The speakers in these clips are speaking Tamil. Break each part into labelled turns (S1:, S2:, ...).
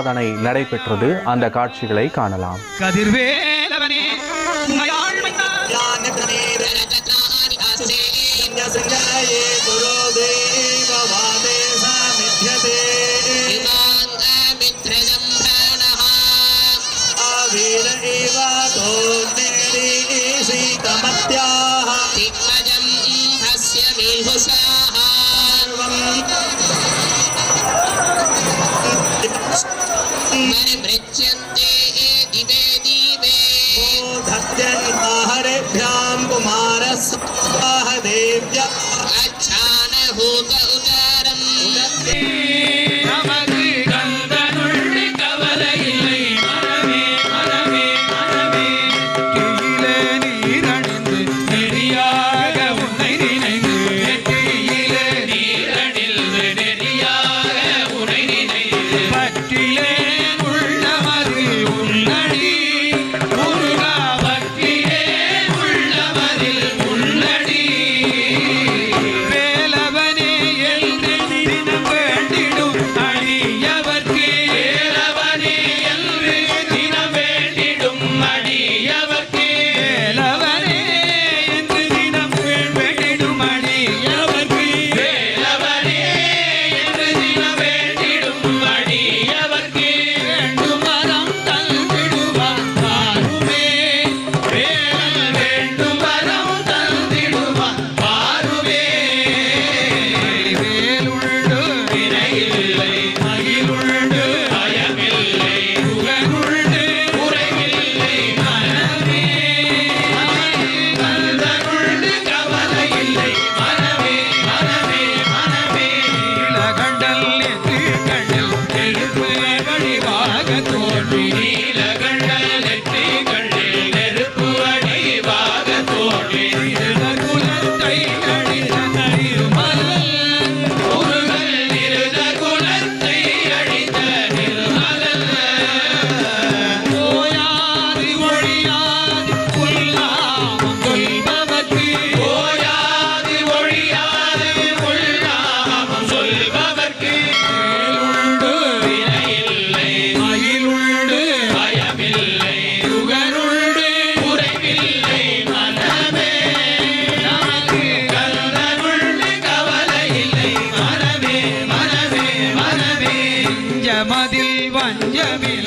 S1: சாதனை நடைபெற்றது. அந்த காட்சிகளை காணலாம்.
S2: கதிர்வேலவனே
S3: சீதமத்தியாக திக்மஜம் இஹஸ்ய மேஹுசா മതിൽ വഞ്ചമിൽ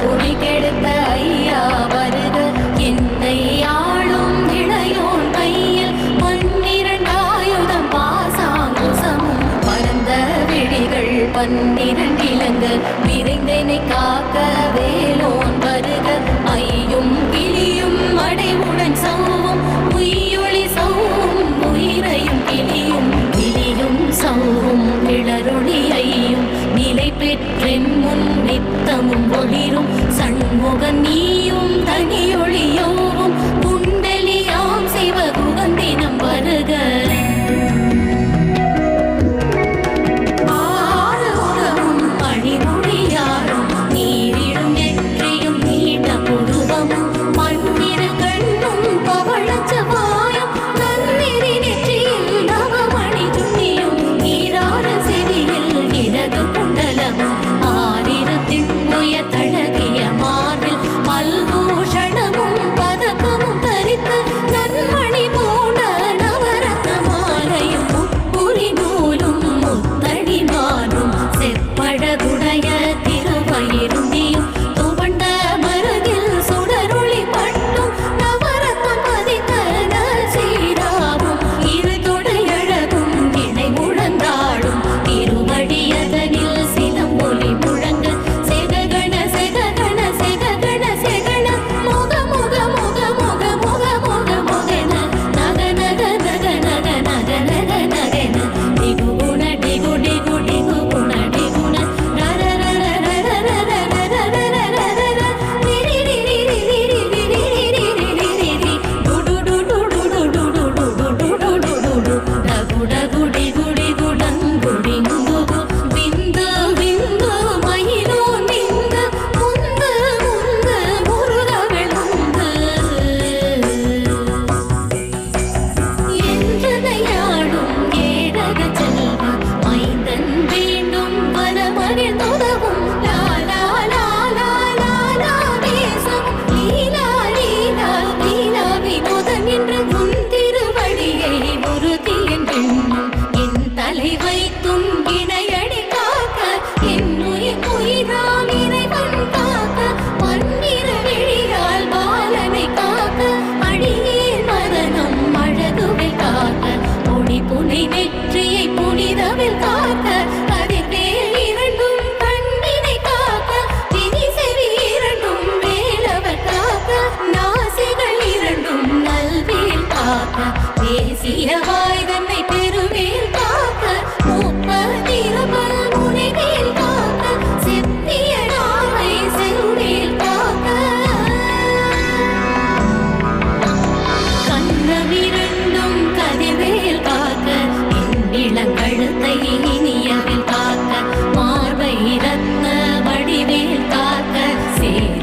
S3: குடி கெடுத்த ஐயா வருக. என்னை ஆளும் இளையோன் கையில் பன்னிரண்டாயுதம் பாசாங்குசமும். பரந்த விழிகள் பன்னிரண்டிலங்கள் விரைந்தனை காக்க வேலோன் சண்முகம் ஒளிரும். சண்முக நீ గుడ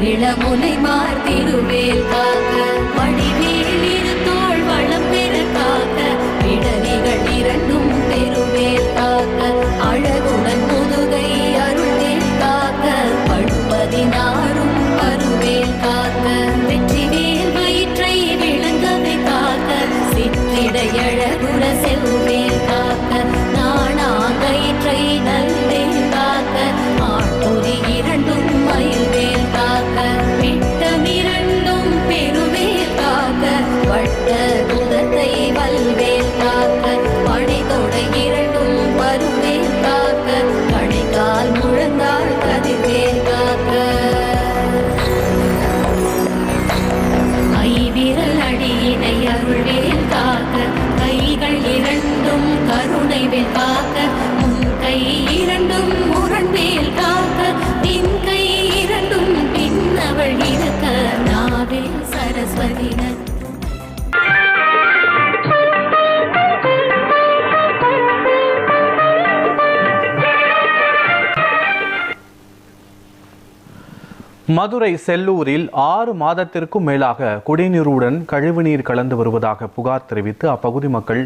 S3: இளமுனை மார் திருவேல் காக்க வடிவேல் இரு தோல் வளம் பெற காக்க விடவிகள் இரண்டும் பெருவேல் காக்க அழகுடன் முதுகை அருள்வேல் காக்க பழுப்பதினாரும் பருவேல் காக்க வெற்றிவேல் வயிற்றை விளங்கவை காக்க சிற்றிடையழகுற செவ்வேல் காக்க.
S1: மதுரை செல்லூரில் ஆறு மாதத்திற்கும் மேலாக குடிநீருடன் கழிவுநீர் கலந்து வருவதாக புகார் தெரிவித்து அப்பகுதி மக்கள்